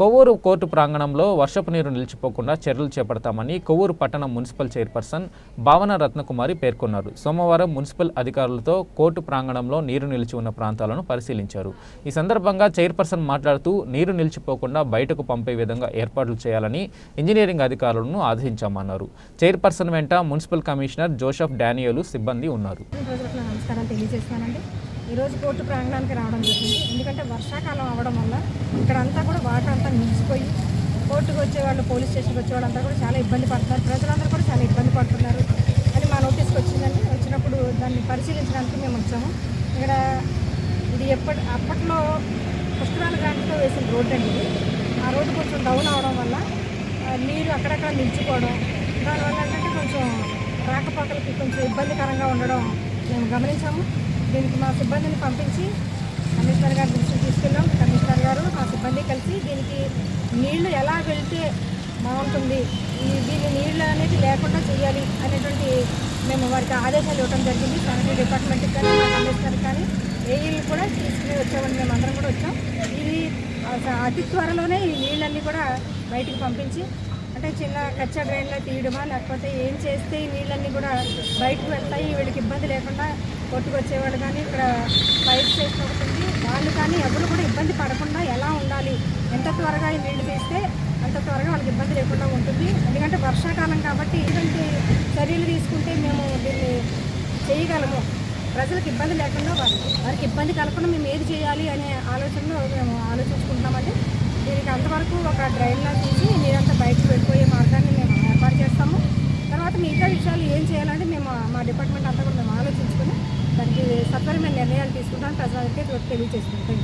Kovvur court ప్రాంగణంలో వర్షపు నీరు నిలిచిపోకుండా చర్యలు చేపడతామని కొవ్వూరు పట్టణ మున్సిపల్ చైర్పర్సన్ భావన రత్నకుమారి పేర్కొన్నారు. సోమవారం మున్సిపల్ అధికారులతో కోర్టు ప్రాంగణంలో నీరు నిలిచి ఉన్న ప్రాంతాలను పరిశీలించారు. ఈ సందర్భంగా చైర్పర్సన్ మాట్లాడుతూ నీరు నిలిచిపోకుండా బయటకు పంపే విధంగా ఏర్పాట్లు చేయాలని ఇంజనీరింగ్ అధికారులను ఆదేశించామన్నారు. చైర్పర్సన్ వెంట మున్సిపల్ కమిషనర్ జోసెఫ్ డానియలు సిబ్బంది ఉన్నారు. ఈరోజు కోర్టు ప్రాంగణానికి రావడం జరిగింది. ఎందుకంటే వర్షాకాలం అవడం వల్ల ఇక్కడ అంతా కూడా వాటర్ అంతా నిలిచిపోయి కోర్టుకు వచ్చేవాళ్ళు పోలీస్ స్టేషన్కి వచ్చేవాళ్ళు అంతా కూడా చాలా ఇబ్బంది పడుతున్నారు. ప్రజలందరూ కూడా చాలా ఇబ్బంది పడుతున్నారు అని మా నోటీస్కి వచ్చిందండి. వచ్చినప్పుడు దాన్ని పరిశీలించడానికి మేము వచ్చాము. ఇక్కడ ఇది ఎప్పటి అప్పట్లో పుష్కరాల గ్రాంట్తో వేసిన రోడ్డు అండి ఆ రోడ్డు కొంచెం డౌన్ అవడం వల్ల నీరు అక్కడక్కడ నిలిచిపోవడం దానివల్ల ఏంటంటే కొంచెం రాకపోకలకి కొంచెం ఇబ్బందికరంగా ఉండడం మేము గమనించాము. దీనికి మా సిబ్బందిని పంపించి కమిషనర్ గారి దృష్టికి తీసుకెళ్ళాం. కమిషనర్ గారు మా సిబ్బంది కలిసి దీనికి నీళ్ళు ఎలా వెళ్తే బాగుంటుంది ఈ దీని నీళ్ళు అనేది లేకుండా చేయాలి అనేటువంటి మేము వారికి ఆదేశాలు ఇవ్వడం జరిగింది. సానిటరీ డిపార్ట్మెంట్కి కానీ మా కమిషనర్ కానీ ఏఈలు కూడా తీసుకుని వచ్చామని మేము అందరం కూడా వచ్చాం. ఇది అతి త్వరలోనే ఈ నీళ్ళన్నీ కూడా బయటికి పంపించి అంటే చిన్న కచ్చ డ్రైన్లో తీయడమా లేకపోతే ఏం చేస్తే ఈ నీళ్ళన్నీ కూడా బయటకు వెళ్తాయి వీళ్ళకి ఇబ్బంది లేకుండా కొట్టుకొచ్చేవాళ్ళు కానీ ఇక్కడ పైప్ చేసిన ఒకటి వాళ్ళు కానీ ఎవరు కూడా ఇబ్బంది పడకుండా ఎలా ఉండాలి? ఎంత త్వరగా ఈ నీళ్ళు తీస్తే అంత త్వరగా వాళ్ళకి ఇబ్బంది లేకుండా ఉంటుంది. ఎందుకంటే వర్షాకాలం కాబట్టి ఇటువంటి చర్యలు తీసుకుంటే మేము దీన్ని చేయగలము. ప్రజలకు ఇబ్బంది లేకుండా వారికి ఇబ్బంది కలగకుండా మేము ఏది చేయాలి అనే ఆలోచనలో మేము ఆలోచించుకుంటున్నామండి. దీనికి అంతవరకు ఒక డ్రైన్లో మేము మా డిపార్ట్మెంట్ అంతా కూడా మేము ఆలోచించుకొని దానికి సత్వరమైన నిర్ణయాలు తీసుకుంటాం ప్రజలకి తెలియజేసుకుంటాం